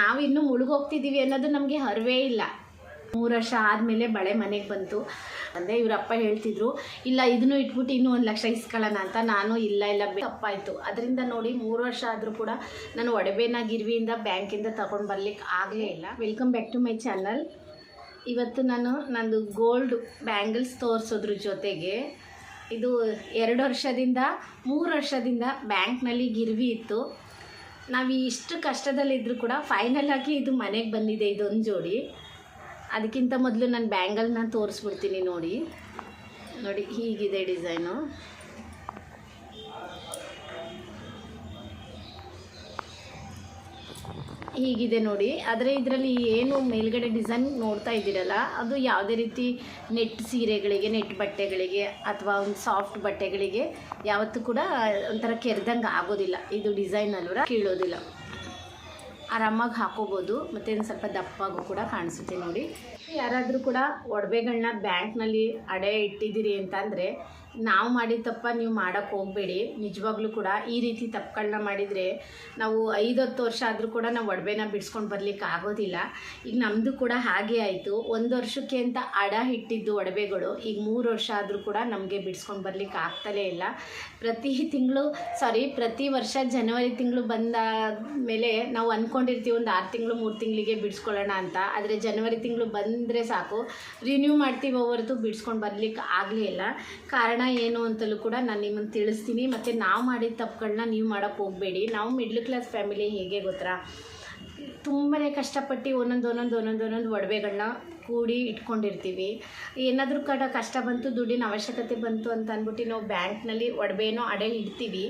ನಾವು ಇನ್ನೂ ಮುಳುಗೋಗ್ತಿದ್ದೀವಿ ಅನ್ನೋದು ನಮಗೆ ಅರಿವೇ ಇಲ್ಲ. ಮೂರು ವರ್ಷ ಆದಮೇಲೆ ಬಳೆ ಮನೆಗೆ ಬಂತು. ಅಂದರೆ ಇವರಪ್ಪ ಹೇಳ್ತಿದ್ರು, ಇಲ್ಲ, ಇದನ್ನು ಇಟ್ಬಿಟ್ಟು ಇನ್ನೂ ಒಂದು ಲಕ್ಷ ಇಸ್ಕೊಳ್ಳೋಣ ಅಂತ. ನಾನು, ಇಲ್ಲ ಇಲ್ಲ ತಪ್ಪಾಯಿತು. ಅದರಿಂದ ನೋಡಿ ಮೂರು ವರ್ಷ ಆದರೂ ಕೂಡ ನಾನು ಒಡವೆನ ಗಿರ್ವಿಯಿಂದ ಬ್ಯಾಂಕಿಂದ ತಗೊಂಡು ಬರ್ಲಿಕ್ಕೆ ಆಗಲೇ ಇಲ್ಲ. Welcome back to my channel ಇವತ್ತು ನಾನು, ನಂದು ಗೋಲ್ಡ್ ಬ್ಯಾಂಗಲ್ಸ್ ತೋರಿಸೋದ್ರ ಜೊತೆಗೆ ಇದು ಎರಡು ವರ್ಷದಿಂದ, ಮೂರು ವರ್ಷದಿಂದ ಬ್ಯಾಂಕ್ನಲ್ಲಿ ಗಿರ್ವಿ ಇತ್ತು. ನಾವು ಇಷ್ಟು ಕಷ್ಟದಲ್ಲಿದ್ದರೂ ಕೂಡ ಫೈನಲ್ ಆಗಿ ಇದು ಮನೆಗೆ ಬಂದಿದೆ ಇದೊಂದು ಜೋಡಿ. ಅದಕ್ಕಿಂತ ಮೊದಲು ನಾನು ಬ್ಯಾಂಗಲ್ನ ತೋರಿಸ್ಬಿಡ್ತೀನಿ ನೋಡಿ. ನೋಡಿ ಹೀಗಿದೆ ಡಿಸೈನು. ಹೀಗಿದೆ ನೋಡಿ. ಆದರೆ ಇದರಲ್ಲಿ ಏನು ಮೇಲ್ಗಡೆ ಡಿಸೈನ್ ನೋಡ್ತಾ ಇದ್ದೀರಲ್ಲ, ಅದು ಯಾವುದೇ ರೀತಿ ನೆಟ್ ಸೀರೆಗಳಿಗೆ, ನೆಟ್ ಬಟ್ಟೆಗಳಿಗೆ ಅಥವಾ ಒಂದು ಸಾಫ್ಟ್ ಬಟ್ಟೆಗಳಿಗೆ ಯಾವತ್ತೂ ಕೂಡ ಒಂಥರ ಕೆರೆದಂಗೆ ಆಗೋದಿಲ್ಲ. ಇದು ಡಿಸೈನ್ ಅಲ್ವರ ಕೀಳೋದಿಲ್ಲ. ಆರಾಮಾಗಿ ಹಾಕೋಬೋದು. ಮತ್ತು ಒಂದು ಸ್ವಲ್ಪ ದಪ್ಪಾಗೂ ಕೂಡ ಕಾಣಿಸುತ್ತೆ ನೋಡಿ. ಯಾರಾದರೂ ಕೂಡ ಒಡವೆಗಳನ್ನ ಬ್ಯಾಂಕ್ನಲ್ಲಿ ಅಡೆ ಇಟ್ಟಿದ್ದೀರಿ ಅಂತಂದರೆ ನಾವು ಮಾಡಿದ ತಪ್ಪ ನೀವು ಮಾಡೋಕ್ಕೆ ಹೋಗಬೇಡಿ. ನಿಜವಾಗ್ಲೂ ಕೂಡ ಈ ರೀತಿ ತಪ್ಪುಗಳನ್ನ ಮಾಡಿದರೆ ನಾವು ಐದು ಹತ್ತು ವರ್ಷ ಆದರೂ ಕೂಡ ನಾವು ಒಡವೆನ ಬಿಡಿಸ್ಕೊಂಡು ಬರಲಿಕ್ಕೆ ಆಗೋದಿಲ್ಲ. ಈಗ ನಮ್ಮದು ಕೂಡ ಹಾಗೆ ಆಯಿತು. ಒಂದು ವರ್ಷಕ್ಕೆ ಅಂತ ಅಡ ಇಟ್ಟಿದ್ದು ಒಡವೆಗಳು ಈಗ ಮೂರು ವರ್ಷ ಆದರೂ ಕೂಡ ನಮಗೆ ಬಿಡಿಸ್ಕೊಂಡು ಬರಲಿಕ್ಕೆ ಆಗ್ತಲೇ ಇಲ್ಲ. ಪ್ರತಿ ತಿಂಗಳು ಸಾರಿ ಪ್ರತಿ ವರ್ಷ ಜನವರಿ ತಿಂಗಳು ಬಂದ ಮೇಲೆ ನಾವು ಅಂದ್ಕೊಂಡಿರ್ತೀವಿ ಒಂದು ಆರು ತಿಂಗಳು, ಮೂರು ತಿಂಗಳಿಗೆ ಬಿಡಿಸ್ಕೊಳ್ಳೋಣ ಅಂತ. ಆದರೆ ಜನವರಿ ತಿಂಗಳು ಬಂದರೆ ಸಾಕು. ರಿನ್ಯೂ ಮಾಡ್ತೀವಿ ಹೊರತು ಬಿಡಿಸ್ಕೊಂಡು ಬರಲಿಕ್ಕೆ ಆಗಲೇ ಇಲ್ಲ. ಕಾರಣ ಏನು ಅಂತಲೂ ಕೂಡ ನಾನು ನಿಮ್ಮನ್ನು ತಿಳಿಸ್ತೀನಿ. ಮತ್ತು ನಾವು ಮಾಡಿದ ತಪ್ಪುಗಳನ್ನ ನೀವು ಮಾಡೋಕ್ಕೆ ಹೋಗಬೇಡಿ. ನಾವು ಮಿಡ್ಲ್ ಕ್ಲಾಸ್ ಫ್ಯಾಮಿಲಿ ಹೇಗೆ ಗೊತ್ತಾ? ತುಂಬಾ ಕಷ್ಟಪಟ್ಟು ಒಂದೊಂದು ಒಂದೊಂದು ಒಂದೊಂದು ಒಂದೊಂದು ಒಡವೆಗಳನ್ನ ಕೂಡಿ ಇಟ್ಕೊಂಡಿರ್ತೀವಿ. ಏನಾದರೂ ಕಡ ಕಷ್ಟ ಬಂತು, ದುಡ್ಡಿನ ಅವಶ್ಯಕತೆ ಬಂತು ಅಂತ ಅಂದ್ಬಿಟ್ಟು ನಾವು ಬ್ಯಾಂಕ್ನಲ್ಲಿ ಒಡವೆನೋ ಅಡೆ ಇಡ್ತೀವಿ.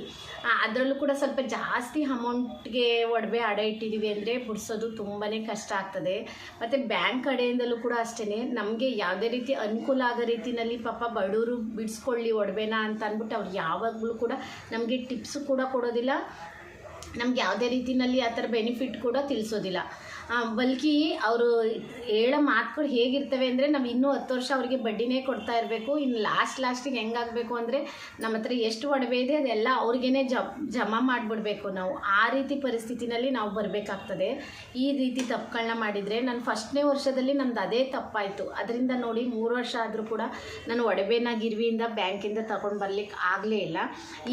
ಅದರಲ್ಲೂ ಕೂಡ ಸ್ವಲ್ಪ ಜಾಸ್ತಿ ಅಮೌಂಟ್ಗೆ ಒಡವೆ ಅಡೆ ಇಟ್ಟಿದ್ದೀವಿ ಅಂದರೆ ಬಿಡಿಸೋದು ತುಂಬಾ ಕಷ್ಟ ಆಗ್ತದೆ. ಮತ್ತು ಬ್ಯಾಂಕ್ ಕಡೆಯಿಂದಲೂ ಕೂಡ ಅಷ್ಟೇ ನಮಗೆ ಯಾವುದೇ ರೀತಿ ಅನುಕೂಲ ಆಗೋ ರೀತಿಯಲ್ಲಿ ಪಾಪ ಬಡವರು ಬಿಡಿಸ್ಕೊಳ್ಳಿ ಒಡವೆನ ಅಂತ ಅಂದ್ಬಿಟ್ಟು ಅವ್ರು ಯಾವಾಗಲೂ ಕೂಡ ನಮಗೆ ಟಿಪ್ಸು ಕೂಡ ಕೊಡೋದಿಲ್ಲ. ನಮ್ಗೆ ಯಾವುದೇ ರೀತಿಯಲ್ಲಿ ಆ ಥರ ಬೆನಿಫಿಟ್ ಕೂಡ ತಿಳಿಸೋದಿಲ್ಲ. ಬಲ್ಕಿ ಅವರು ಹೇಳೋ ಮಾತುಗಳು ಹೇಗಿರ್ತವೆ ಅಂದರೆ ನಾವು ಇನ್ನೂ ಹತ್ತು ವರ್ಷ ಅವರಿಗೆ ಬಡ್ಡಿನೇ ಕೊಡ್ತಾ ಇರಬೇಕು. ಇನ್ನು ಲಾಸ್ಟ್ ಲಾಸ್ಟಿಗೆ ಹೆಂಗಾಗಬೇಕು ಅಂದರೆ ನಮ್ಮ ಹತ್ರ ಎಷ್ಟು ಒಡವೆ ಇದೆ ಅದೆಲ್ಲ ಅವ್ರಿಗೇ ಜಮಾ ಮಾಡಿಬಿಡ್ಬೇಕು ನಾವು. ಆ ರೀತಿ ಪರಿಸ್ಥಿತಿನಲ್ಲಿ ನಾವು ಬರಬೇಕಾಗ್ತದೆ. ಈ ರೀತಿ ತಪ್ಪುಗಳನ್ನ ಮಾಡಿದರೆ ನಾನು ಫಸ್ಟ್ನೇ ವರ್ಷದಲ್ಲಿ ನಮ್ದು ಅದೇ ತಪ್ಪಾಯಿತು. ಅದರಿಂದ ನೋಡಿ ಮೂರು ವರ್ಷ ಆದರೂ ಕೂಡ ನಾನು ಒಡವೆನ ಗಿರ್ವಿಯಿಂದ ಬ್ಯಾಂಕಿಂದ ತಗೊಂಡು ಬರ್ಲಿಕ್ಕೆ ಆಗಲೇ ಇಲ್ಲ.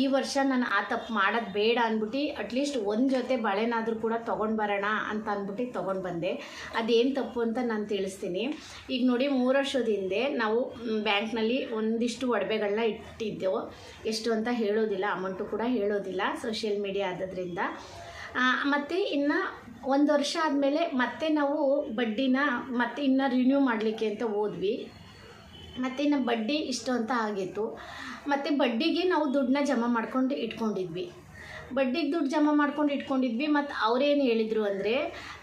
ಈ ವರ್ಷ ನಾನು ಆ ತಪ್ಪು ಮಾಡೋದು ಬೇಡ ಅಂದ್ಬಿಟ್ಟು ಅಟ್ಲೀಸ್ಟ್ ಒಂದು ಜೊತೆ ಬಳೆನಾದರೂ ಕೂಡ ತೊಗೊಂಡು ಬರೋಣ ಅಂತ ಅಂದ್ಬಿಟ್ಟು ತೊಗೊಂಡು ಬಂದೆ. ಅದೇನು ತಪ್ಪು ಅಂತ ನಾನು ತಿಳಿಸ್ತೀನಿ. ಈಗ ನೋಡಿ ಮೂರು ವರ್ಷದ ಹಿಂದೆ ನಾವು ಬ್ಯಾಂಕ್ನಲ್ಲಿ ಒಂದಿಷ್ಟು ಒಡವೆಗಳನ್ನ ಇಟ್ಟಿದ್ದೆವು. ಎಷ್ಟು ಅಂತ ಹೇಳೋದಿಲ್ಲ, ಅಮೌಂಟು ಕೂಡ ಹೇಳೋದಿಲ್ಲ ಸೋಷಿಯಲ್ ಮೀಡಿಯಾ ಆದ್ದರಿಂದ. ಮತ್ತು ಇನ್ನು ಒಂದು ವರ್ಷ ಆದಮೇಲೆ ಮತ್ತೆ ನಾವು ಬಡ್ಡಿನ ಮತ್ತೆ ಇನ್ನು ರಿನ್ಯೂ ಮಾಡಲಿಕ್ಕೆ ಅಂತ ಹೋದ್ವಿ. ಮತ್ತು ಇನ್ನು ಬಡ್ಡಿ ಇಷ್ಟು ಅಂತ ಆಗಿತ್ತು. ಮತ್ತು ಬಡ್ಡಿಗೆ ನಾವು ದುಡ್ಡನ್ನ ಜಮಾ ಮಾಡ್ಕೊಂಡು ಇಟ್ಕೊಂಡಿದ್ವಿ. ಬಡ್ಡಿಗೆ ದುಡ್ಡು ಜಮಾ ಮಾಡ್ಕೊಂಡು ಇಟ್ಕೊಂಡಿದ್ವಿ ಮತ್ತು ಅವರೇನು ಹೇಳಿದರು ಅಂದರೆ,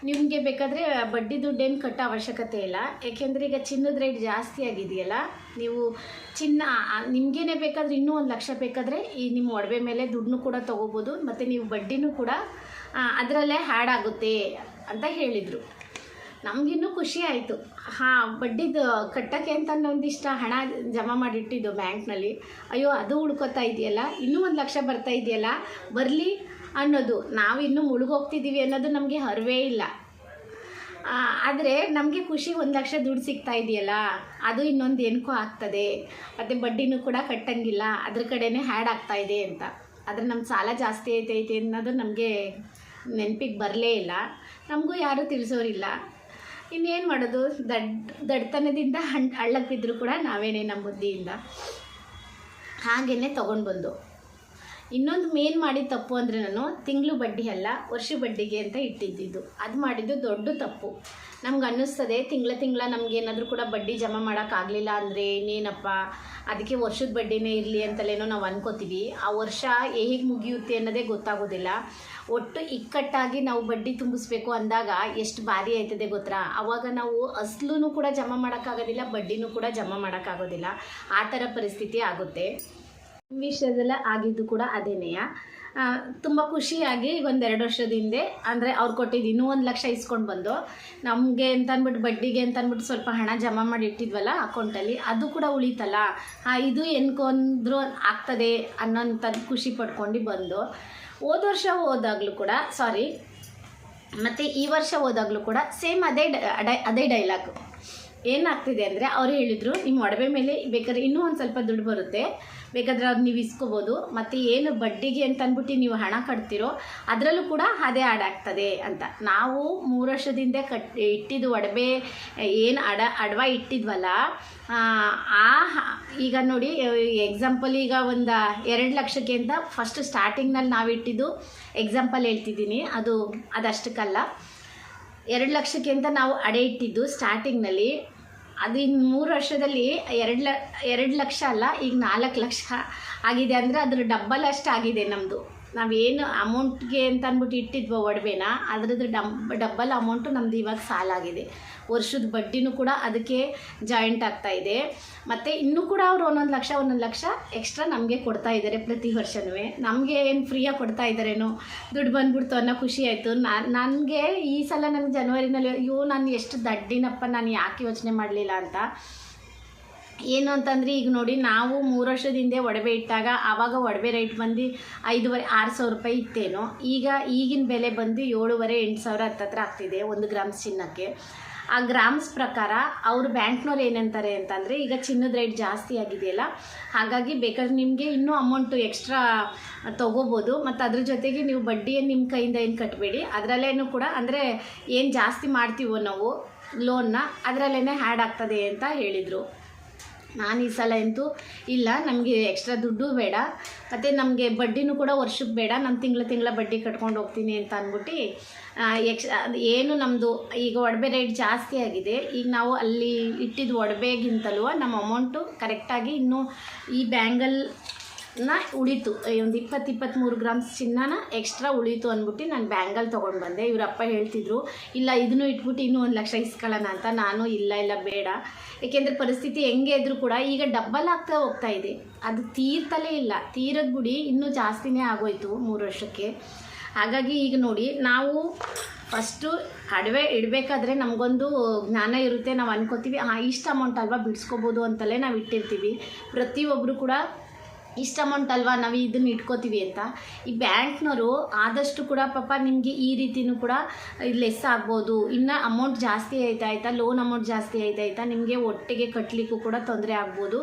ನಿಮಗೆ ಬೇಕಾದರೆ ಬಡ್ಡಿ ದುಡ್ಡೇನು ಕಟ್ಟೋ ಅವಶ್ಯಕತೆ ಇಲ್ಲ. ಏಕೆಂದರೆ ಈಗ ಚಿನ್ನದ ರೇಟ್ ಜಾಸ್ತಿ ಆಗಿದೆಯಲ್ಲ, ನೀವು ಚಿನ್ನ ನಿಮಗೇನೆ ಬೇಕಾದರೆ ಇನ್ನೂ ಒಂದು ಲಕ್ಷ ಬೇಕಾದರೆ ಈ ನಿಮ್ಮ ಒಡವೆ ಮೇಲೆ ದುಡ್ಡನ್ನು ಕೂಡ ತೊಗೋಬೋದು, ಮತ್ತು ನೀವು ಬಡ್ಡಿನೂ ಕೂಡ ಅದರಲ್ಲೇ ಹ್ಯಾಡ್ ಆಗುತ್ತೆ ಅಂತ ಹೇಳಿದರು. ನಮಗಿನ್ನೂ ಖುಷಿ ಆಯಿತು. ಹಾಂ, ಬಡ್ಡಿದು ಕಟ್ಟೋಕ್ಕೆ ಅಂತ ಒಂದಿಷ್ಟು ಹಣ ಜಮಾ ಮಾಡಿಟ್ಟಿದ್ದು ಬ್ಯಾಂಕ್ನಲ್ಲಿ. ಅಯ್ಯೋ, ಅದು ಉಳ್ಕೊತಾ ಇದೆಯಲ್ಲ? ಇನ್ನೂ ಒಂದು ಲಕ್ಷ ಬರ್ತಾ ಇದೆಯಲ್ಲ? ಬರಲಿ ಅನ್ನೋದು. ನಾವು ಇನ್ನೂ ಮುಳುಗೋಗ್ತಿದ್ದೀವಿ ಅನ್ನೋದು ನಮಗೆ ಅರಿವೇ ಇಲ್ಲ. ಆದರೆ ನಮಗೆ ಖುಷಿ ಒಂದು ಲಕ್ಷ ದುಡ್ಡು ಸಿಗ್ತಾ ಇದೆಯಲ್ಲ? ಅದು ಇನ್ನೊಂದು ಏನಕ್ಕೂ ಆಗ್ತದೆ. ಮತ್ತು ಬಡ್ಡಿನೂ ಕೂಡ ಕಟ್ಟಂಗಿಲ್ಲ. ಅದ್ರ ಕಡೆನೇ ಹ್ಯಾಡ್ ಆಗ್ತಾ ಇದೆ ಅಂತ. ಆದರೆ ನಮ್ಮ ಸಾಲ ಜಾಸ್ತಿ ಐತೈತೆ ಅನ್ನೋದು ನಮಗೆ ನೆನಪಿಗೆ ಬರಲೇ ಇಲ್ಲ. ನಮಗೂ ಯಾರೂ ತಿಳಿಸೋರಿಲ್ಲ. ಇನ್ನೇನು ಮಾಡೋದು? ದಡ್ ದಡ್ತನದಿಂದ ಹಣ್ ಹಳ್ಳಕ್ಕೆ ಬಿದ್ದರೂ ಕೂಡ ನಾವೇನೇ ನಮ್ಮ ಬುದ್ಧಿಯಿಂದ ಹಾಗೇ ತೊಗೊಂಡು ಬಂದು ಇನ್ನೊಂದು ಮೇನ್ ಮಾಡಿದ ತಪ್ಪು ಅಂದರೆ ನಾನು ತಿಂಗಳು ಬಡ್ಡಿ ಅಲ್ಲ, ವರ್ಷ ಬಡ್ಡಿಗೆ ಅಂತ ಇಟ್ಟಿದ್ದಿದ್ದು. ಅದು ಮಾಡಿದ್ದು ದೊಡ್ಡ ತಪ್ಪು. ನಮ್ಗೆ ಅನ್ನಿಸ್ತದೆ, ತಿಂಗಳ ತಿಂಗಳ ನಮ್ಗೆ ಏನಾದರೂ ಕೂಡ ಬಡ್ಡಿ ಜಮಾ ಮಾಡೋಕ್ಕಾಗಲಿಲ್ಲ ಅಂದರೆ ಇನ್ನೇನಪ್ಪ? ಅದಕ್ಕೆ ವರ್ಷದ ಬಡ್ಡಿನೇ ಇರಲಿ ಅಂತಲೇನೋ ನಾವು ಅನ್ಕೋತೀವಿ. ಆ ವರ್ಷ ಹೇಗೆ ಮುಗಿಯುತ್ತೆ ಅನ್ನೋದೇ ಗೊತ್ತಾಗೋದಿಲ್ಲ. ಒಟ್ಟು ಇಕ್ಕಟ್ಟಾಗಿ ನಾವು ಬಡ್ಡಿ ತುಂಬಿಸ್ಬೇಕು ಅಂದಾಗ ಎಷ್ಟು ಭಾರಿ ಆಯ್ತದೆ ಗೊತ್ತಾ? ಆವಾಗ ನಾವು ಅಸ್ಲೂ ಕೂಡ ಜಮಾ ಮಾಡೋಕ್ಕಾಗೋದಿಲ್ಲ ಬಡ್ಡಿನೂ ಕೂಡ ಜಮಾ ಮಾಡೋಕ್ಕಾಗೋದಿಲ್ಲ ಆ ಥರ ಪರಿಸ್ಥಿತಿ ಆಗುತ್ತೆ. ವಿಷಯದಲ್ಲ ಆಗಿದ್ದು ಕೂಡ ಅದೇನೆಯ? ತುಂಬ ಖುಷಿಯಾಗಿ ಈಗ ಒಂದು ಎರಡು ವರ್ಷದ ಹಿಂದೆ, ಅಂದರೆ ಅವ್ರು ಕೊಟ್ಟಿದ್ದು ಇನ್ನೂ ಒಂದು ಲಕ್ಷ ಇಸ್ಕೊಂಡು ಬಂದು, ನಮಗೆ ಅಂತ ಅಂದ್ಬಿಟ್ಟು ಬಡ್ಡಿಗೆ ಅಂತ ಅಂದ್ಬಿಟ್ಟು ಸ್ವಲ್ಪ ಹಣ ಜಮಾ ಮಾಡಿ ಇಟ್ಟಿದ್ವಲ್ಲ ಅಕೌಂಟಲ್ಲಿ, ಅದು ಕೂಡ ಉಳಿತಲ್ಲ? ಇದು ಎನ್ಕೊಂಡ್ರು ಆಗ್ತದೆ ಅನ್ನೋಂಥದ್ದು ಖುಷಿ ಪಡ್ಕೊಂಡು ಬಂದು, ಹೋದ ವರ್ಷ ಹೋದಾಗಲೂ ಕೂಡ ಸಾರಿ ಮತ್ತು ಈ ವರ್ಷ ಹೋದಾಗಲೂ ಕೂಡ ಸೇಮ್ ಅದೇ ಅದೇ ಡೈಲಾಗು ಏನಾಗ್ತಿದೆ ಅಂದರೆ ಅವ್ರು ಹೇಳಿದರು ನಿಮ್ಮ ಒಡವೆ ಮೇಲೆ ಬೇಕಾದ್ರೆ ಇನ್ನೂ ಒಂದು ಸ್ವಲ್ಪ ದುಡ್ಡು ಬರುತ್ತೆ. ಬೇಕಾದ್ರೆ ಅದು ನೀವು ಇಸ್ಕೋಬೋದು. ಮತ್ತು ಏನು ಬಡ್ಡಿಗೆ ಅಂತ ಅಂದ್ಬಿಟ್ಟು ನೀವು ಹಣ ಕಟ್ತಿರೋ ಅದರಲ್ಲೂ ಕೂಡ ಅದೇ ಆಡಾಗ್ತದೆ ಅಂತ. ನಾವು ಮೂರು ವರ್ಷದಿಂದ ಕಟ್ ಇಟ್ಟಿದ್ದು ಒಡವೆ ಏನು ಅಡ ಅಡವ ಇಟ್ಟಿದ್ವಲ್ಲ ಆ, ಈಗ ನೋಡಿ ಎಕ್ಸಾಂಪಲ್ ಈಗ ಒಂದು ಎರಡು ಲಕ್ಷಕ್ಕೆ ಅಂತ ಫಸ್ಟ್ ಸ್ಟಾರ್ಟಿಂಗ್ನಲ್ಲಿ ನಾವು ಇಟ್ಟಿದ್ದು ಎಕ್ಸಾಂಪಲ್ ಹೇಳ್ತಿದ್ದೀನಿ. ಅದು ಅದಷ್ಟಕ್ಕಲ್ಲ. ಎರಡು ಲಕ್ಷಕ್ಕಿಂತ ನಾವು ಅಡೆ ಇಟ್ಟಿದ್ದು ಸ್ಟಾರ್ಟಿಂಗ್ನಲ್ಲಿ ಅದು ಇನ್ನು ಮೂರು ವರ್ಷದಲ್ಲಿ ಎರಡು ಲ, ಎರಡು ಲಕ್ಷ ಅಲ್ಲ, ಈಗ ನಾಲ್ಕು ಲಕ್ಷ ಆಗಿದೆ ಅಂದರೆ ಅದ್ರ ಡಬ್ಬಲ್ ಅಷ್ಟು ಆಗಿದೆ ನಮ್ಮದು ನಾವೇನು ಅಮೌಂಟ್ಗೆ ಅಂತ ಅಂದ್ಬಿಟ್ಟು ಇಟ್ಟಿದ್ವೋ ಒಡವೆನ, ಅದರದ್ದು ಡಬ್ ಡಬ್ಬಲ್ ಅಮೌಂಟು ನಮ್ಮದು ಇವಾಗ ಸಾಲ ಆಗಿದೆ ವರ್ಷದ ಬಡ್ಡಿನೂ ಕೂಡ ಅದಕ್ಕೆ ಜಾಯಿಂಟ್ ಆಗ್ತಾ ಇದೆ. ಮತ್ತು ಇನ್ನೂ ಕೂಡ ಅವರು ಒಂದೊಂದು ಲಕ್ಷ ಒಂದೊಂದು ಲಕ್ಷ ಎಕ್ಸ್ಟ್ರಾ ನಮಗೆ ಕೊಡ್ತಾ ಇದ್ದಾರೆ ಪ್ರತಿ ವರ್ಷವೂ ನಮಗೆ ಏನು ಫ್ರೀಯಾಗಿ ಕೊಡ್ತಾ ಇದ್ದಾರೇನೋ? ದುಡ್ಡು ಬಂದ್ಬಿಡ್ತು ಅನ್ನೋ ಖುಷಿ ಆಯಿತು. ನಾನು ನನಗೆ ಈ ಸಲ ನನಗೆ ಜನವರಿನಲ್ಲಿ ಅಯ್ಯೋ, ನಾನು ಎಷ್ಟು ದಡ್ಡಿನಪ್ಪ, ನಾನು ಯಾಕೆ ಯೋಚನೆ ಮಾಡಲಿಲ್ಲ ಅಂತ. ಏನು ಅಂತಂದರೆ ಈಗ ನೋಡಿ, ನಾವು ಮೂರು ವರ್ಷದ ಹಿಂದೆ ಒಡವೆ ಇಟ್ಟಾಗ ಆವಾಗ ಒಡವೆ ರೇಟ್ ಬಂದು ಐದುವರೆ, ಆರು ಸಾವಿರ ರೂಪಾಯಿ ಇತ್ತೇನೋ. ಈಗ ಈಗಿನ ಬೆಲೆ ಬಂದು ಏಳುವರೆ, ಎಂಟು ಸಾವಿರ ಹತ್ತತ್ರ ಆಗ್ತಿದೆ ಒಂದು ಗ್ರಾಮ್ ಚಿನ್ನಕ್ಕೆ. ಆ ಗ್ರಾಮ್ಸ್ ಪ್ರಕಾರ ಅವರು ಬ್ಯಾಂಕ್ನವ್ರು ಏನಂತಾರೆ ಅಂತಂದರೆ, ಈಗ ಚಿನ್ನದ ರೇಟ್ ಜಾಸ್ತಿ ಆಗಿದೆಯಲ್ಲ, ಹಾಗಾಗಿ ಬೇಕಾದ್ರೆ ನಿಮಗೆ ಇನ್ನೂ ಅಮೌಂಟು ಎಕ್ಸ್ಟ್ರಾ ತೊಗೋಬೋದು. ಮತ್ತು ಅದ್ರ ಜೊತೆಗೆ ನೀವು ಬಡ್ಡಿಯನ್ನು ನಿಮ್ಮ ಕೈಯಿಂದ ಏನು ಕಟ್ಟಬೇಡಿ ಅದರಲ್ಲೇನು ಕೂಡ ಅಂದರೆ ಏನು ಜಾಸ್ತಿ ಮಾಡ್ತೀವೋ ನಾವು ಲೋನ್ನ ಅದರಲ್ಲೇ ಹ್ಯಾಡ್ ಆಗ್ತದೆ ಅಂತ ಹೇಳಿದರು. ನಾನು ಈ ಸಲ ಅಂತೂ ಇಲ್ಲ, ನಮಗೆ ಎಕ್ಸ್ಟ್ರಾ ದುಡ್ಡು ಬೇಡ. ಮತ್ತು ನಮಗೆ ಬಡ್ಡಿನೂ ಕೂಡ ವರ್ಷಕ್ಕೆ ಬೇಡ, ನಾನು ತಿಂಗಳ ತಿಂಗಳ ಬಡ್ಡಿ ಕಟ್ಕೊಂಡು ಹೋಗ್ತೀನಿ ಅಂತ ಅಂದ್ಬಿಟ್ಟು ಎಕ್ಸ್ ಏನು ನಮ್ಮದು ಈಗ ಒಡವೆ ರೇಟ್ ಜಾಸ್ತಿ ಆಗಿದೆ. ಈಗ ನಾವು ಅಲ್ಲಿ ಇಟ್ಟಿದ್ದು ಒಡವೆಗಿಂತಲೂ ನಮ್ಮ ಅಮೌಂಟು ಕರೆಕ್ಟಾಗಿ ಇನ್ನೂ ಈ ಬ್ಯಾಂಗಲ್ ನ ಉಳಿತು. ಒಂದು ಇಪ್ಪತ್ತು ಇಪ್ಪತ್ತ್ಮೂರು ಗ್ರಾಮ್ಸ್ ಚಿನ್ನನ ಎಕ್ಸ್ಟ್ರಾ ಉಳಿತು ಅಂದ್ಬಿಟ್ಟು ನಾನು ಬ್ಯಾಂಗಲ್ ತೊಗೊಂಡು ಬಂದೆ. ಇವರಪ್ಪ ಹೇಳ್ತಿದ್ರು, ಇಲ್ಲ ಇದನ್ನು ಇಟ್ಬಿಟ್ಟು ಇನ್ನೂ ಒಂದು ಲಕ್ಷ ಇಸ್ಕೊಳ್ಳೋಣ ಅಂತ. ನಾನು, ಇಲ್ಲ ಇಲ್ಲ, ಬೇಡ. ಏಕೆಂದರೆ ಪರಿಸ್ಥಿತಿ ಹೆಂಗೆ ಇದ್ರೂ ಕೂಡ ಈಗ ಡಬ್ಬಲ್ ಆಗ್ತಾ ಹೋಗ್ತಾ ಇದೆ. ಅದು ತೀರ್ತಲೇ ಇಲ್ಲ. ತೀರದ ಗುಡಿ ಇನ್ನೂ ಜಾಸ್ತಿನೇ ಆಗೋಯ್ತು ಮೂರು ವರ್ಷಕ್ಕೆ. ಹಾಗಾಗಿ ಈಗ ನೋಡಿ, ನಾವು ಫಸ್ಟು ಅಡವೆ ಇಡಬೇಕಾದ್ರೆ ನಮಗೊಂದು ಜ್ಞಾನ ಇರುತ್ತೆ. ನಾವು ಅನ್ಕೋತೀವಿ, ಆ, ಇಷ್ಟು ಅಮೌಂಟ್ ಅಲ್ವಾ ಬಿಡಿಸ್ಕೋಬೋದು ಅಂತಲೇ ನಾವು ಇಟ್ಟಿರ್ತೀವಿ. ಪ್ರತಿಯೊಬ್ಬರು ಕೂಡ ಇಷ್ಟು ಅಮೌಂಟ್ ಅಲ್ವಾ ನಾವು ಇದನ್ನ ಇಟ್ಕೋತೀವಿ ಅಂತ. ಈ ಬ್ಯಾಂಕ್ನವರು ಆದಷ್ಟು ಕೂಡ ಪಾಪ ನಿಮಗೆ ಈ ರೀತಿನೂ ಕೂಡ ಲೆಸ್ ಆಗ್ಬೋದು. ಇನ್ನು ಅಮೌಂಟ್ ಜಾಸ್ತಿ ಆಯ್ತಾ ಆಯ್ತಾ ಲೋನ್ ಅಮೌಂಟ್ ಜಾಸ್ತಿ ಆಯ್ತಾ ಆಯ್ತಾ ನಿಮಗೆ ಒಟ್ಟಿಗೆ ಕಟ್ಟಲಿಕ್ಕೂ ಕೂಡ ತೊಂದರೆ ಆಗ್ಬೋದು.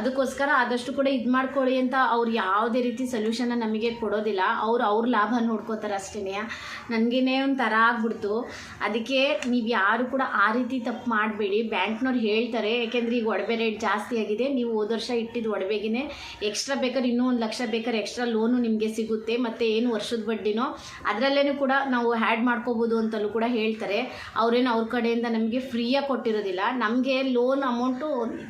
ಅದಕ್ಕೋಸ್ಕರ ಆದಷ್ಟು ಕೂಡ ಇದು ಮಾಡ್ಕೊಳ್ಳಿ ಅಂತ ಅವ್ರು ಯಾವುದೇ ರೀತಿ ಸೊಲ್ಯೂಷನ್ನ ನಮಗೆ ಕೊಡೋದಿಲ್ಲ. ಅವ್ರು ಅವ್ರ ಲಾಭ ನೋಡ್ಕೋತಾರೆ ಅಷ್ಟೇ ನನಗೇ ಒಂಥರ ಆಗ್ಬಿಡ್ತು. ಅದಕ್ಕೆ ನೀವು ಯಾರು ಕೂಡ ಆ ರೀತಿ ತಪ್ಪು ಮಾಡಬೇಡಿ. ಬ್ಯಾಂಕ್ನವ್ರು ಹೇಳ್ತಾರೆ ಯಾಕೆಂದರೆ ಈಗ ಒಡವೆ ರೇಟ್ ಜಾಸ್ತಿ ಆಗಿದೆ. ನೀವು ಹೋದ ವರ್ಷ ಇಟ್ಟಿದ್ದು ಒಡವೆಗೆ ಎಕ್ಸ್ಟ್ರಾ ಬೇಕಾದ್ರೆ ಇನ್ನೂ ಒಂದು ಲಕ್ಷ ಬೇಕಾದ್ರೆ ಎಕ್ಸ್ಟ್ರಾ ಲೋನು ನಿಮಗೆ ಸಿಗುತ್ತೆ. ಮತ್ತು ಏನು ವರ್ಷದ ಬಡ್ಡಿನೋ ಅದರಲ್ಲೇ ಕೂಡ ನಾವು ಹ್ಯಾಡ್ ಮಾಡ್ಕೋಬೋದು ಅಂತಲೂ ಕೂಡ ಹೇಳ್ತಾರೆ. ಅವರೇನು ಅವ್ರ ಕಡೆಯಿಂದ ನಮಗೆ ಫ್ರೀಯಾಗಿ ಕೊಟ್ಟಿರೋದಿಲ್ಲ. ನಮಗೆ ಲೋನ್ ಅಮೌಂಟು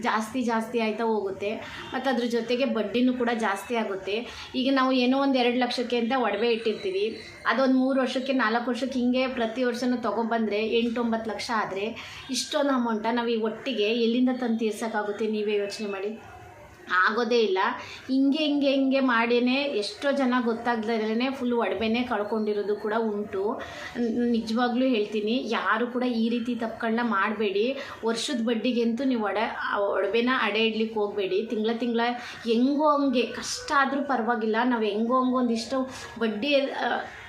ಜಾಸ್ತಿ ಜಾಸ್ತಿ ಆಯ್ತಾ ಹೋಗುತ್ತೆ. ಮತ್ತು ಅದ್ರ ಜೊತೆಗೆ ಬಡ್ಡಿನೂ ಕೂಡ ಜಾಸ್ತಿ ಆಗುತ್ತೆ. ಈಗ ನಾವು ಏನೋ ಒಂದು ಎರಡು ಲಕ್ಷಕ್ಕೆ ಅಂತ ಒಡವೆ ಇಟ್ಟಿರ್ತೀವಿ. ಅದೊಂದು ಮೂರು ವರ್ಷಕ್ಕೆ, ನಾಲ್ಕು ವರ್ಷಕ್ಕೆ ಹಿಂಗೆ ಪ್ರತಿ ವರ್ಷನೂ ತೊಗೊಂಬಂದರೆ ಎಂಟೊಂಬತ್ತು ಲಕ್ಷ ಆದರೆ ಇಷ್ಟೊಂದು ಅಮೌಂಟ ನಾವು ಈ ಒಟ್ಟಿಗೆ ಎಲ್ಲಿಂದ ತಂದು ತೀರ್ಸೋಕ್ಕಾಗುತ್ತೆ? ನೀವೇ ಯೋಚನೆ ಮಾಡಿ. ಆಗೋದೇ ಇಲ್ಲ. ಹಿಂಗೆ ಹಿಂಗೆ ಹಿಂಗೆ ಮಾಡಿಯೇ ಎಷ್ಟೋ ಜನ ಗೊತ್ತಾಗ್ದಲೇ ಫುಲ್ ಒಡವೆನೇ ಕಳ್ಕೊಂಡಿರೋದು ಕೂಡ ಉಂಟು. ನಿಜವಾಗ್ಲೂ ಹೇಳ್ತೀನಿ, ಯಾರು ಕೂಡ ಈ ರೀತಿ ತಪ್ಪುಗಳನ್ನ ಮಾಡಬೇಡಿ. ವರ್ಷದ ಬಡ್ಡಿಗೆಂತೂ ನೀವು ಒಡ ಒಡವೆನ ಅಡೆ ಇಡ್ಲಿಕ್ಕೆ ಹೋಗಬೇಡಿ. ತಿಂಗಳ ತಿಂಗಳ ಹೆಂಗೋ ಹಂಗೆ, ಕಷ್ಟ ಆದರೂ ಪರವಾಗಿಲ್ಲ. ನಾವು ಹೆಂಗೋ ಹಂಗೋ ಒಂದಿಷ್ಟು ಬಡ್ಡಿ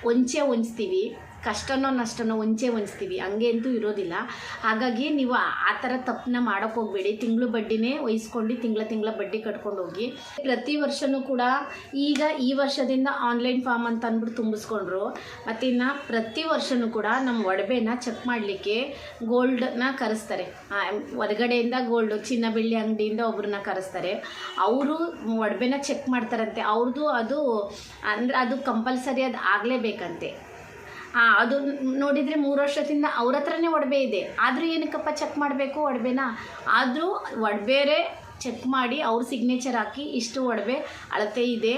ಹೊಂಚೆ ಹೊಂಚ್ತೀವಿ ಕಷ್ಟನೋ ನಷ್ಟನೋ ಒಂಚೆ ಹೊಂಚ್ತೀವಿ. ಹಂಗೆ ಅಂತೂ ಇರೋದಿಲ್ಲ. ಹಾಗಾಗಿ ನೀವು ಆ- ಥರ ತಪ್ಪನ್ನ ಮಾಡೋಕ್ಕೆ ಹೋಗಬೇಡಿ. ತಿಂಗಳು ಬಡ್ಡಿನೇ ವಹಿಸ್ಕೊಂಡು ತಿಂಗಳ ತಿಂಗಳ ಬಡ್ಡಿ ಕಟ್ಕೊಂಡು ಹೋಗಿ. ಪ್ರತಿ ವರ್ಷವೂ ಕೂಡ ಈಗ ಈ ವರ್ಷದಿಂದ ಆನ್ಲೈನ್ ಫಾರ್ಮ್ ಅಂತ ಅಂದ್ಬಿಟ್ಟು ತುಂಬಿಸ್ಕೊಂಡ್ರು. ಮತ್ತು ಇನ್ನು ಪ್ರತಿ ವರ್ಷವೂ ಕೂಡ ನಮ್ಮ ಒಡವೆನ ಚೆಕ್ ಮಾಡಲಿಕ್ಕೆ ಗೋಲ್ಡನ್ನ ಕರೆಸ್ತಾರೆ. ಹೊರಗಡೆಯಿಂದ ಗೋಲ್ಡು, ಚಿನ್ನ, ಬೆಳ್ಳಿ ಅಂಗಡಿಯಿಂದ ಒಬ್ಬರನ್ನ ಕರೆಸ್ತಾರೆ. ಅವರು ಒಡವೆನ ಚೆಕ್ ಮಾಡ್ತಾರಂತೆ. ಅವ್ರದ್ದು ಅದು ಅಂದರೆ ಅದು ಕಂಪಲ್ಸರಿ ಅದು ಆಗಲೇಬೇಕಂತೆ. ಆ, ಅದು ನೋಡಿದರೆ ಮೂರು ವರ್ಷದಿಂದ ಅವ್ರ ಹತ್ರನೇ ಒಡವೆ ಇದೆ. ಆದರೂ ಏನಕ್ಕಪ್ಪ ಚೆಕ್ ಮಾಡಬೇಕು ಒಡವೆನ? ಆದರೂ ಒಡವೆರೇ ಚೆಕ್ ಮಾಡಿ ಅವ್ರ ಸಿಗ್ನೇಚರ್ ಹಾಕಿ ಇಷ್ಟು ಒಡವೆ ಅಳತೆ ಇದೆ,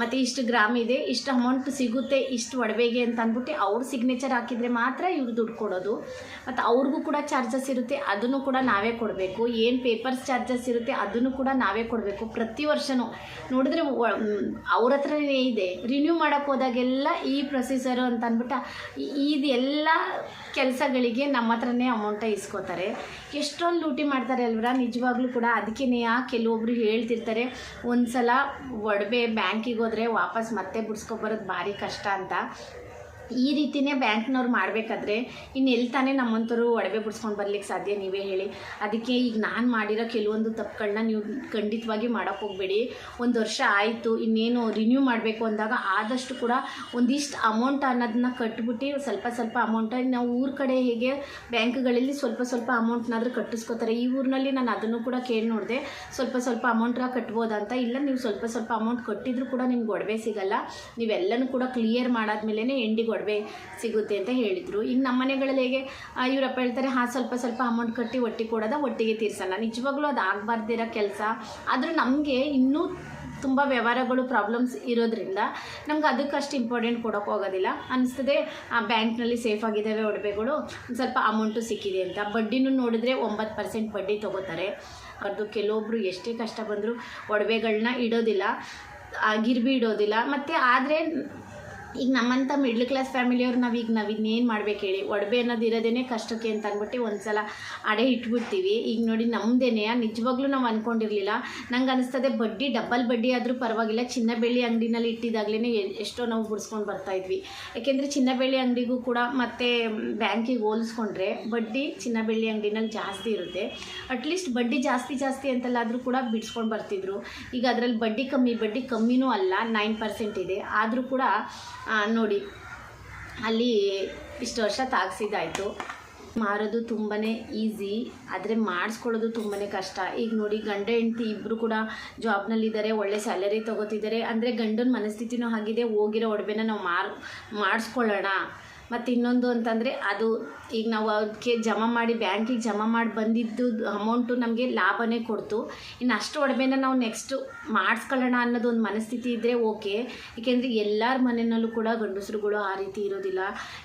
ಮತ್ತು ಇಷ್ಟು ಗ್ರಾಮ್ ಇದೆ, ಇಷ್ಟು ಅಮೌಂಟ್ ಸಿಗುತ್ತೆ, ಇಷ್ಟು ಒಡವೆಗೆ ಅಂತ ಅಂದ್ಬಿಟ್ಟು ಅವ್ರ ಸಿಗ್ನೇಚರ್ ಹಾಕಿದರೆ ಮಾತ್ರ ಇವ್ರು ದುಡ್ಡು ಕೊಡೋದು. ಮತ್ತು ಅವ್ರಿಗೂ ಕೂಡ ಚಾರ್ಜಸ್ ಇರುತ್ತೆ, ಅದನ್ನು ಕೂಡ ನಾವೇ ಕೊಡಬೇಕು. ಏನು ಪೇಪರ್ಸ್ ಚಾರ್ಜಸ್ ಇರುತ್ತೆ, ಅದನ್ನು ಕೂಡ ನಾವೇ ಕೊಡಬೇಕು. ಪ್ರತಿ ವರ್ಷವೂ ನೋಡಿದ್ರೆ ಅವ್ರ ಹತ್ರನೇ ಇದೆ. ರಿನ್ಯೂ ಮಾಡೋಕ್ಕೆ ಹೋದಾಗೆಲ್ಲ ಈ ಪ್ರೊಸೀಸರು ಅಂತ ಅಂದ್ಬಿಟ್ಟು ಇದೆಲ್ಲ ಕೆಲಸಗಳಿಗೆ ನಮ್ಮ ಹತ್ರನೇ ಅಮೌಂಟ ಇಸ್ಕೋತಾರೆ. ಎಷ್ಟೊಂದು ಲೂಟಿ ಮಾಡ್ತಾರೆ ಅಲ್ವರ? ನಿಜವಾಗ್ಲೂ ಕೂಡ ಅದಕ್ಕೇ ಕೆಲವೊಬ್ರು ಹೇಳ್ತಿರ್ತಾರೆ ಒಂದು ಸಲ ಒಡವೆ ಬ್ಯಾಂಕಿಗೆ ಹೋದ್ರೆ ವಾಪಸ್ ಮತ್ತೆ ಬಿಡ್ಸ್ಕೊಬರೋದು ಭಾರಿ ಕಷ್ಟ ಅಂತ. ಈ ರೀತಿನೇ ಬ್ಯಾಂಕ್ನವ್ರು ಮಾಡಬೇಕಾದ್ರೆ ಇನ್ನು ಎಲ್ಲಿ ತಾನೇ ನಮ್ಮಂಥವ್ರು ಒಡವೆ ಬಿಡಿಸ್ಕೊಂಡು ಬರ್ಲಿಕ್ಕೆ ಸಾಧ್ಯ ನೀವೇ ಹೇಳಿ. ಅದಕ್ಕೆ ಈಗ ನಾನು ಮಾಡಿರೋ ಕೆಲವೊಂದು ತಪ್ಪುಗಳನ್ನ ನೀವು ಖಂಡಿತವಾಗಿ ಮಾಡೋಕ್ಕೆ ಹೋಗಬೇಡಿ. ಒಂದು ವರ್ಷ ಆಯಿತು, ಇನ್ನೇನು ರಿನ್ಯೂ ಮಾಡಬೇಕು ಅಂದಾಗ ಆದಷ್ಟು ಕೂಡ ಒಂದಿಷ್ಟು ಅಮೌಂಟ್ ಅನ್ನೋದನ್ನ ಕಟ್ಬಿಟ್ಟು ಸ್ವಲ್ಪ ಸ್ವಲ್ಪ ಅಮೌಂಟ ನಾವು ಊರ ಕಡೆ ಹೇಗೆ ಬ್ಯಾಂಕ್ಗಳಲ್ಲಿ ಸ್ವಲ್ಪ ಸ್ವಲ್ಪ ಅಮೌಂಟ್ನಾದರೂ ಕಟ್ಟಿಸ್ಕೋತಾರೆ. ಈ ಊರಿನಲ್ಲಿ ನಾನು ಅದನ್ನು ಕೂಡ ಕೇಳಿ ನೋಡಿದೆ. ಸ್ವಲ್ಪ ಸ್ವಲ್ಪ ಅಮೌಂಟ್ನ ಕಟ್ಬೋದಂತ ಇಲ್ಲ, ನೀವು ಸ್ವಲ್ಪ ಸ್ವಲ್ಪ ಅಮೌಂಟ್ ಕಟ್ಟಿದ್ರು ಕೂಡ ನಿಮ್ಗೆ ಒಡವೆ ಸಿಗಲ್ಲ. ನೀವೆಲ್ಲನೂ ಕೂಡ ಕ್ಲಿಯರ್ ಮಾಡಾದ್ಮೇಲೆ ಎಂಡಿಗೆ ಒಡವೆ ಸಿಗುತ್ತೆ ಅಂತ ಹೇಳಿದರು. ಈಗ ನಮ್ಮ ಮನೆಗಳಲ್ಲಿ ಹೇಗೆ ಇವರಪ್ಪ ಹೇಳ್ತಾರೆ, ಹಾಂ, ಸ್ವಲ್ಪ ಸ್ವಲ್ಪ ಅಮೌಂಟ್ ಕಟ್ಟಿ ಒಟ್ಟಿಗೆ ಕೊಡೋದ ಒಟ್ಟಿಗೆ ತೀರ್ಸಲ್ಲ. ನಿಜವಾಗ್ಲೂ ಅದು ಆಗಬಾರ್ದಿರೋ ಕೆಲಸ. ಆದರೂ ನಮಗೆ ಇನ್ನೂ ತುಂಬ ವ್ಯವಹಾರಗಳು ಪ್ರಾಬ್ಲಮ್ಸ್ ಇರೋದ್ರಿಂದ ನಮ್ಗೆ ಅದಕ್ಕಷ್ಟು ಇಂಪಾರ್ಟೆಂಟ್ ಕೊಡೋಕೆ ಹೋಗೋದಿಲ್ಲ. ಅನಿಸ್ತದೆ, ಆ, ಬ್ಯಾಂಕ್ನಲ್ಲಿ ಸೇಫ್ ಆಗಿದ್ದಾವೆ ಒಡವೆಗಳು ಸ್ವಲ್ಪ ಅಮೌಂಟು ಸಿಕ್ಕಿದೆ ಅಂತ. ಬಡ್ಡಿನೂ ನೋಡಿದ್ರೆ ಒಂಬತ್ತು ಪರ್ಸೆಂಟ್ ಬಡ್ಡಿ ತೊಗೋತಾರೆ. ಅದು ಕೆಲವೊಬ್ಬರು ಎಷ್ಟೇ ಕಷ್ಟ ಬಂದರೂ ಒಡವೆಗಳನ್ನ ಇಡೋದಿಲ್ಲ ಗಿರ್ಬಿ ಇಡೋದಿಲ್ಲ. ಮತ್ತು ಆದರೆ ಈಗ ನಮ್ಮಂಥ ಮಿಡ್ಲ್ ಕ್ಲಾಸ್ ಫ್ಯಾಮಿಲಿಯವ್ರು ನಾವು ಈಗ ನಾವು ಇನ್ನೇನು ಮಾಡ್ಬೇಕು ಹೇಳಿ? ಒಡವೆ ಅನ್ನೋದು ಇರೋದೇ ಕಷ್ಟಕ್ಕೆ ಅಂತ ಅಂದ್ಬಿಟ್ಟು ಒಂದು ಸಲ ಅಡೆ ಇಟ್ಬಿಡ್ತೀವಿ. ಈಗ ನೋಡಿ ನಮ್ಮದೇನೆ ನಿಜವಾಗ್ಲೂ ನಾವು ಅಂದ್ಕೊಂಡಿರಲಿಲ್ಲ ನಂಗೆ ಅನಿಸ್ತದೆ ಬಡ್ಡಿ ಡಬಲ್ ಬಡ್ಡಿ ಆದರೂ ಪರವಾಗಿಲ್ಲ. ಚಿನ್ನ ಬೆಳ್ಳಿ ಅಂಗಡಿನಲ್ಲಿ ಇಟ್ಟಿದ್ದಾಗಲೇ ಎಷ್ಟೋ ನಾವು ಬಿಡಿಸ್ಕೊಂಡು ಬರ್ತಾಯಿದ್ವಿ ಯಾಕೆಂದರೆ ಚಿನ್ನ ಬೆಳ್ಳಿ ಅಂಗಡಿಗೂ ಕೂಡ ಮತ್ತು ಬ್ಯಾಂಕಿಗೆ ಹೋಲಿಸ್ಕೊಂಡ್ರೆ ಬಡ್ಡಿ ಚಿನ್ನ ಬೆಳ್ಳಿ ಅಂಗಡಿನಲ್ಲಿ ಜಾಸ್ತಿ ಇರುತ್ತೆ. ಅಟ್ಲೀಸ್ಟ್ ಬಡ್ಡಿ ಜಾಸ್ತಿ ಜಾಸ್ತಿ ಅಂತಲ್ಲಾದರೂ ಕೂಡ ಬಿಡಿಸ್ಕೊಂಡು ಬರ್ತಿದ್ರು. ಈಗ ಅದರಲ್ಲಿ ಬಡ್ಡಿ ಕಮ್ಮಿ, ಬಡ್ಡಿ ಕಮ್ಮಿನೂ ಅಲ್ಲ ನೈನ್ ಪರ್ಸೆಂಟ್ ಇದೆ. ಆದರೂ ಕೂಡ ನೋಡಿ. ಅಲ್ಲಿ ಇಷ್ಟು ವರ್ಷ ತಾಗಿಸಿದ್ದಾಯಿತು. ಮಾರೋದು ತುಂಬಾ ಈಸಿ, ಆದರೆ ಮಾಡಿಸ್ಕೊಳ್ಳೋದು ತುಂಬಾ ಕಷ್ಟ. ಈಗ ನೋಡಿ, ಗಂಡ, ಹೆಂಡತಿ ಇಬ್ಬರು ಕೂಡ ಜಾಬ್ನಲ್ಲಿದ್ದಾರೆ, ಒಳ್ಳೆ ಸ್ಯಾಲರಿ ತೊಗೋತಿದ್ದಾರೆ. ಅಂದರೆ ಗಂಡನ ಮನಸ್ಥಿತಿನೂ ಆಗಿದೆ ಹೋಗಿರೋ ಒಡವೆನ ನಾವು ಮಾರ್, ಮಾಡಿಸ್ಕೊಳ್ಳೋಣ. ಮತ್ತು ಇನ್ನೊಂದು ಅಂತಂದರೆ ಅದು ಈಗ ನಾವು ಅದಕ್ಕೆ ಜಮಾ ಮಾಡಿ ಬ್ಯಾಂಕಿಗೆ ಜಮಾ ಮಾಡಿ ಬಂದಿದ್ದು ಅಮೌಂಟು ನಮಗೆ ಲಾಭನೇ ಕೊಡ್ತು. ಇನ್ನು ಅಷ್ಟು ಒಡವೆನ ನಾವು ನೆಕ್ಸ್ಟು ಮಾಡಿಸ್ಕೊಳ್ಳೋಣ ಅನ್ನೋದು ಒಂದು ಮನಸ್ಥಿತಿ ಇದ್ದರೆ ಓಕೆ ಏಕೆಂದರೆ ಎಲ್ಲರ ಮನೆಯಲ್ಲೂ ಕೂಡ ಗಂಡಸರುಗಳು ಆ ರೀತಿ ಇರೋದಿಲ್ಲ.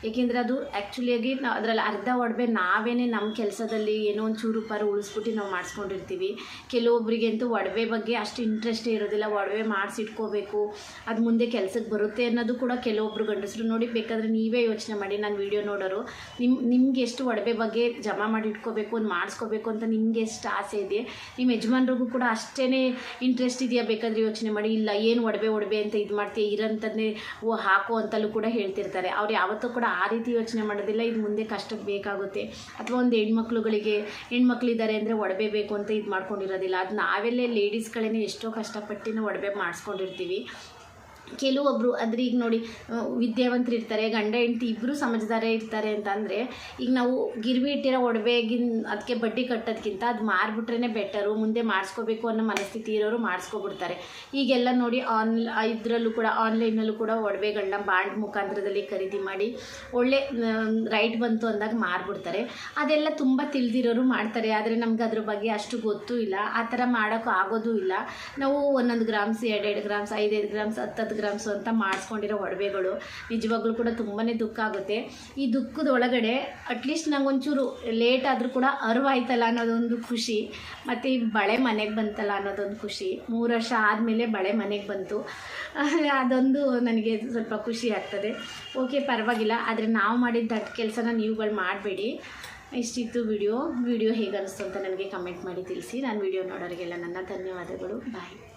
ಏಕೆಂದರೆ ಅದು ಆ್ಯಕ್ಚುಲಿಯಾಗಿ ನಾವು ಅದರಲ್ಲಿ ಅರ್ಧ ಒಡವೆ ನಾವೇನೇ ನಮ್ಮ ಕೆಲಸದಲ್ಲಿ ಏನೋ ಒಂದು ಚೂರು ಪಾರು ಉಳಿಸ್ಬಿಟ್ಟು ನಾವು ಮಾಡಿಸ್ಕೊಂಡಿರ್ತೀವಿ. ಕೆಲವೊಬ್ಬರಿಗಂತೂ ಒಡವೆ ಬಗ್ಗೆ ಅಷ್ಟು ಇಂಟ್ರೆಸ್ಟೇ ಇರೋದಿಲ್ಲ. ಒಡವೆ ಮಾಡಿಸಿಟ್ಕೋಬೇಕು. ಅದು ಮುಂದೆ ಕೆಲಸಕ್ಕೆ ಬರುತ್ತೆ ಅನ್ನೋದು ಕೂಡ ಕೆಲವೊಬ್ಬರು ಗಂಡಸರು ನೋಡಿ ಬೇಕಾದರೆ ನೀವೇ ಯೋಚನೆ ಮಾಡಿ ನಾನು ವಿಡಿಯೋ ನೋಡೋರು ನಿಮ್ಮ ನಿಮ್ಗೆ ಎಷ್ಟು ಒಡವೆ ಬಗ್ಗೆ ಜಮಾ ಮಾಡಿ ಇಟ್ಕೋಬೇಕು ಒಂದು ಮಾಡಿಸ್ಕೋಬೇಕು ಅಂತ ನಿಮ್ಗೆ ಎಷ್ಟು ಆಸೆ ಇದೆ ನಿಮ್ಮ ಯಜಮಾನ್ರಿಗೂ ಕೂಡ ಅಷ್ಟೇ ಇಂಟ್ರೆಸ್ಟ್ ಇದೆಯಾ ಬೇಕಾದರೆ ಯೋಚನೆ ಮಾಡಿ, ಇಲ್ಲ ಏನು ಒಡವೆ ಒಡವೆ ಅಂತ ಇದು ಮಾಡ್ತೀಯ ಇರೋಂಥದ್ದೇ ಓ ಹಾಕೋ ಅಂತಲೂ ಕೂಡ ಹೇಳ್ತಿರ್ತಾರೆ. ಅವ್ರು ಯಾವತ್ತೂ ಕೂಡ ಆ ರೀತಿ ಯೋಚನೆ ಮಾಡೋದಿಲ್ಲ, ಇದು ಮುಂದೆ ಕಷ್ಟಕ್ಕೆ ಬೇಕಾಗುತ್ತೆ. ಅಥವಾ ಒಂದು ಹೆಣ್ಮಕ್ಳುಗಳಿಗೆ ಹೆಣ್ಮಕ್ಳಿದ್ದಾರೆ ಅಂದರೆ ಒಡವೆ ಬೇಕು ಅಂತ ಇದು ಮಾಡ್ಕೊಂಡಿರೋದಿಲ್ಲ. ಅದು ನಾವೆಲ್ಲೇ ಲೇಡೀಸ್ಗಳೇ ಎಷ್ಟೋ ಕಷ್ಟಪಟ್ಟು ಒಡವೆ ಮಾಡಿಸ್ಕೊಂಡಿರ್ತೀವಿ. ಕೆಲವೊಬ್ಬರು ಅಂದರೆ ಈಗ ನೋಡಿ ವಿದ್ಯಾವಂತರು ಇರ್ತಾರೆ, ಗಂಡ, ಹೆಂಡತಿ ಇಬ್ಬರು ಸಮಾಜದಾರೇ ಇರ್ತಾರೆ ಅಂತಂದರೆ, ಈಗ ನಾವು ಗಿರ್ವಿ ಇಟ್ಟಿರೋ ಒಡವೆಗಿನ ಅದಕ್ಕೆ ಬಡ್ಡಿ ಕಟ್ಟೋದಕ್ಕಿಂತ ಅದು ಮಾರ್ಬಿಟ್ರೇ ಬೆಟರು ಮುಂದೆ ಮಾಡಿಸ್ಕೋಬೇಕು ಅನ್ನೋ ಮನಸ್ಥಿತಿ ಇರೋರು ಮಾಡಿಸ್ಕೊಬಿಡ್ತಾರೆ. ಈಗೆಲ್ಲ ನೋಡಿ ಆನ್ ಇದರಲ್ಲೂ ಕೂಡ, ಆನ್ಲೈನಲ್ಲೂ ಕೂಡ ಒಡವೆಗಳನ್ನ ಬಾಂಡ್ ಮುಖಾಂತರದಲ್ಲಿ ಖರೀದಿ ಮಾಡಿ, ಒಳ್ಳೆ ರೈಟ್ ಬಂತು ಅಂದಾಗ ಮಾರಿಬಿಡ್ತಾರೆ. ಅದೆಲ್ಲ ತುಂಬ ತಿಳಿದಿರೋರು ಮಾಡ್ತಾರೆ, ಆದರೆ ನಮ್ಗೆ ಅದ್ರ ಬಗ್ಗೆ ಅಷ್ಟು ಗೊತ್ತೂ ಇಲ್ಲ. ಆ ಥರ ಮಾಡೋಕ್ಕೂ ಆಗೋದೂ ಇಲ್ಲ. ನಾವು ಒಂದೊಂದು ಗ್ರಾಮ್ಸ್, ಎರಡೆರಡು ಗ್ರಾಮ್ಸ್, ಐದೈದು ಗ್ರಾಮ್ಸ್, ಹತ್ತತ್ತು ಗ್ರಾಮ್ಸು ಅಂತ ಮಾಡಿಸ್ಕೊಂಡಿರೋ ಒಡವೆಗಳು. ನಿಜವಾಗ್ಲೂ ಕೂಡ ತುಂಬಾ ದುಃಖ ಆಗುತ್ತೆ. ಈ ದುಃಖದ ಒಳಗಡೆ ಅಟ್ಲೀಸ್ಟ್ ನಂಗೊಂಚೂರು ಲೇಟ್ ಆದರೂ ಕೂಡ ಅರಿವಾಯ್ತಲ್ಲ ಅನ್ನೋದೊಂದು ಖುಷಿ. ಮತ್ತು ಈ ಬಳೆ ಮನೆಗೆ ಬಂತಲ್ಲ ಅನ್ನೋದೊಂದು ಖುಷಿ. ಮೂರು ವರ್ಷ ಆದಮೇಲೆ ಬಳೆ ಮನೆಗೆ ಬಂತು. ಅದೊಂದು ನನಗೆ ಸ್ವಲ್ಪ ಖುಷಿ ಆಗ್ತದೆ. ಓಕೆ ಪರವಾಗಿಲ್ಲ. ಆದರೆ ನಾವು ಮಾಡಿದ ದಟ್ ಕೆಲಸನ ನೀವುಗಳು ಮಾಡಬೇಡಿ. ಇಷ್ಟಿತ್ತು ವಿಡಿಯೋ ವಿಡಿಯೋ ಹೇಗನ್ನಿಸ್ತು ಅಂತ ನನಗೆ ಕಮೆಂಟ್ ಮಾಡಿ ತಿಳಿಸಿ. ನಾನು ವಿಡಿಯೋ ನೋಡೋರಿಗೆಲ್ಲ ನನ್ನ ಧನ್ಯವಾದಗಳು. ಬಾಯ್